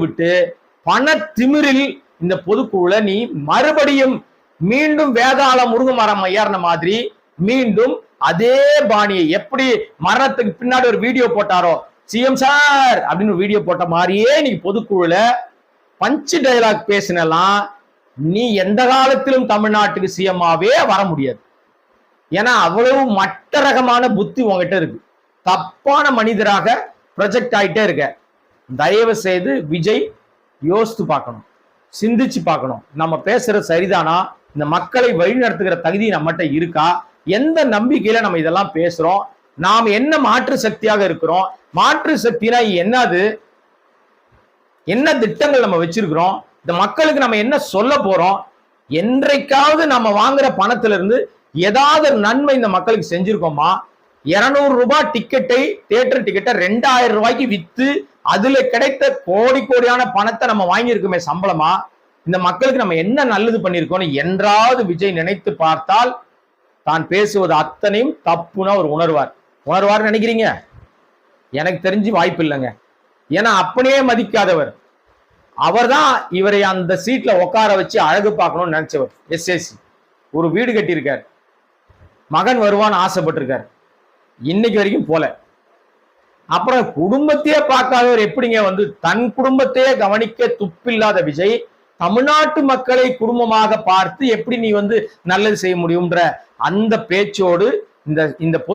விட்டு பண திமிரில் இந்த பொதுக்குழுல நீ மறுபடியும் மீண்டும் வேதாள முருகமரம் மாதிரி மீண்டும் அதே பாணியை எப்படி மரணத்துக்கு பின்னாடி ஒரு வீடியோ போட்டாரோ? சிஎம் சார் அப்படின்னு ஒரு வீடியோ போட்ட மாதிரியே நீ பொதுக்குழுல பஞ்சு டைலாக் பேசினலாம் நீ எந்த காலத்திலும் தமிழ்நாட்டுக்கு சிஎம்மாவே வர முடியாது. ஏன்னா அவ்வளவு மட்ட ரகமான புத்தி உங்ககிட்ட இருக்கு. தப்பான மனிதராக ப்ரொஜெக்ட் ஆயிட்டே இருக்க. தயவு செய்து விஜய் யோசித்து பார்க்கணும். சிந்திச்சு பார்க்கணும். நம்ம பேசுறது சரிதானா? இந்த மக்களை வழிநடத்துகிற தகுதி நம்மகிட்ட இருக்கா? எந்த நம்பிக்கையில நம்ம இதெல்லாம் பேசுறோம்? நாம் என்ன மாற்று சக்தியாக இருக்கிறோம்? மாற்று சக்தினா என்னது? என்ன திட்டங்கள் நம்ம வச்சிருக்கிறோம்? இந்த மக்களுக்கு நம்ம என்ன சொல்ல போறோம்? என்றைக்காவது நம்ம வாங்குற பணத்துல இருந்து ஏதாவது நன்மை இந்த மக்களுக்கு செஞ்சிருக்கோமா? இருநூறு ரூபாய் டிக்கெட்டை தேட்டர் டிக்கெட்டை ரெண்டாயிரம் ரூபாய்க்கு வித்து அதுல கிடைத்த கோடி கோடியான பணத்தை நம்ம வாங்கியிருக்கோமே சம்பளமா? இந்த மக்களுக்கு நம்ம என்ன நல்லது பண்ணியிருக்கோம்னு என்றாவது விஜய் நினைத்து பார்த்தால் தான் பேசுவது அத்தனையும் தப்புன்னு அவர் உணர்வார். உணர்வார் நினைக்கிறீங்க? எனக்கு தெரிஞ்சு வாய்ப்பு இல்லைங்க. ஏன்னா அப்படியே மதிக்காதவர். அவர் தான் இவரை அந்த சீட்ல உட்கார வச்சு அழகு பார்க்கணும்னு நினைச்சவர். எஸ்எஸ்சி ஒரு வீடு கட்டியிருக்கார். மகன் வருவான்னு ஆசைப்பட்டிருக்கார். இன்னைக்கு வரைக்கும் போல. அப்புறம் குடும்பத்தையே பார்க்காதவர் எப்படிங்க வந்து தன் குடும்பத்தையே கவனிக்க துப்பில்லாத விஜய் தமிழ்நாட்டு மக்களை குடும்பமாக பார்த்து எப்படி நீ வந்து நல்லது செய்ய முடியும்ன்ற அந்த பேச்சோடு இந்த இந்த